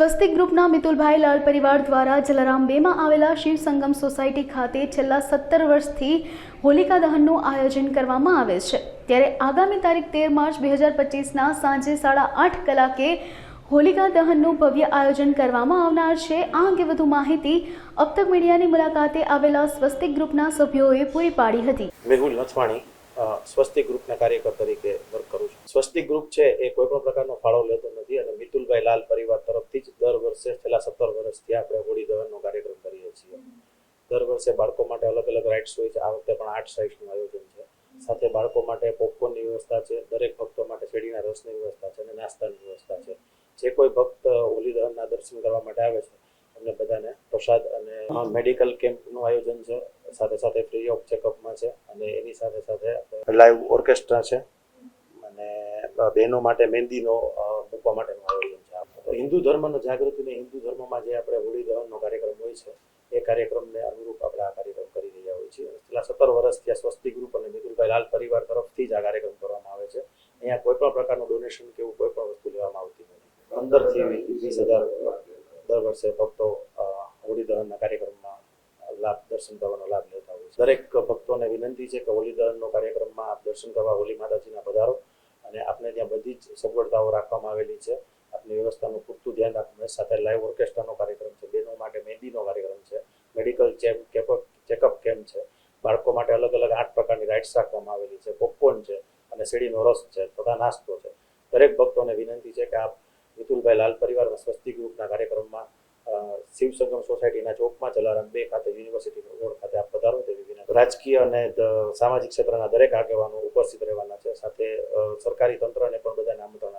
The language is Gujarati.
સ્વસ્તિક ગ્રુપના મિતુલભાઈ લાલ પરિવાર દ્વારા જલારામ બેમાં આવેલા શિવ સંગમ સોસાયટી ખાતે છેલ્લા સત્તર વર્ષથી હોલિકા દહનનું આયોજન કરવામાં આવે છે. ત્યારે આગામી તારીખ તેર માર્ચ બે હજાર પચીસના સાંજે સાડા આઠ કલાકે હોલિકા દહનનું ભવ્ય આયોજન કરવામાં આવનાર છે. આ અંગે વધુ માહિતી અબતક મીડિયાની મુલાકાતે આવેલા સ્વસ્તિક ગ્રુપના સભ્યોએ પૂરી પાડી હતી. મેહુલ નથવાણી અ, સ્વસ્તિક ગ્રુપના કાર્યકર તરીકે વર્ક કરું છું. સ્વસ્તિક ગ્રુપ છે એ કોઈ પણ પ્રકારનો ફાળો લેતો નથી અને મિતુલભાઈ લાલ પરિવાર તરફથી જ દર વર્ષે છેલ્લા સત્તર વર્ષથી આપણે હોળી દહનનો કાર્યક્રમ કરીએ છીએ. દર વર્ષે બાળકો માટે અલગ અલગ રાઇડ્સ હોય છે. આ વખતે પણ આઠ રાઇડ્સનું આયોજન છે. સાથે બાળકો માટે પોપકોર્નની વ્યવસ્થા છે. દરેક ભક્તો માટે શેરડીના રસની વ્યવસ્થા છે અને નાસ્તાની વ્યવસ્થા છે. જે કોઈ ભક્ત હોલી દહનના દર્શન કરવા માટે આવે છે, એમને બધાને પ્રસાદ અને મેડિકલ કેમ્પનું આયોજન છે. સાથે સાથે ફ્રી ઓફ ચેકઅપમાં છે અને એની સાથે સાથે લાઈવ ઓર્કેસ્ટ્રા છે અને બહેનો માટે મહેંદીનો મૂકવા માટેનું આયોજન છે. હિન્દુ ધર્મનો જાગૃતિને હિન્દુ ધર્મમાં જે આપણે હોળી દહનનો કાર્યક્રમ હોય છે, એ કાર્યક્રમને અનુરૂપ આપણે આ કાર્યક્રમ કરી રહ્યા હોઈએ છીએ. છેલ્લા સત્તર વર્ષથી આ સ્વસ્તિ ગ્રુપ અને મિતુલભાઈ લાલ પરિવાર તરફથી જ આ કાર્યક્રમ કરવામાં આવે છે. અહીંયા કોઈ પણ પ્રકારનું ડોનેશન કે એવું કોઈ પણ વસ્તુ લેવામાં આવતી નથી. પંદરથી વીસ હજાર દર વર્ષે ભક્તો હોળી દહનના કાર્યક્રમમાં લાભ દર્શન કરવાનો લાભ લેતા હોય દરેક ભક્તોને વિનંતી છે કે હોલી દહનનો કાર્યક્રમમાં આપ દર્શન કરવા હોલી માતાજીના પધારો અને આપને ત્યાં બધી જ સગવડતાઓ રાખવામાં આવેલી છે. આપની વ્યવસ્થાનું પૂરતું ધ્યાન રાખવું સાથે લાઈવ ઓર્કેસ્ટ્રાનો કાર્યક્રમ છે. બહેનો માટે મહેંદીનો કાર્યક્રમ છે. મેડિકલ કેપઅપ ચેકઅપ કેમ્પ છે. બાળકો માટે અલગ અલગ આઠ પ્રકારની રાઇડ્સ રાખવામાં આવેલી છે. પોપકોર્ન છે અને શેરડીનો રસ છે તથા નાસ્તો છે. દરેક ભક્તોને વિનંતી છે કે આપ મિતુલભાઈ લાલ પરિવાર સ્વસ્તિક સ્વસ્તિ ગ્રુપના કાર્યક્રમમાં અ, શિવ સંગમ સોસાયટીના ચોકમાં જલારામ બે ખાતે યુનિવર્સિટી રોડ ખાતે આપ પધારો તેવી વિનંતી રાજકીય અને સામાજિક ક્ષેત્રના દરેક આગેવાનો ઉપસ્થિત રહેવાના છે. સાથે સરકારી તંત્રને પણ બધાને આમંત્રણ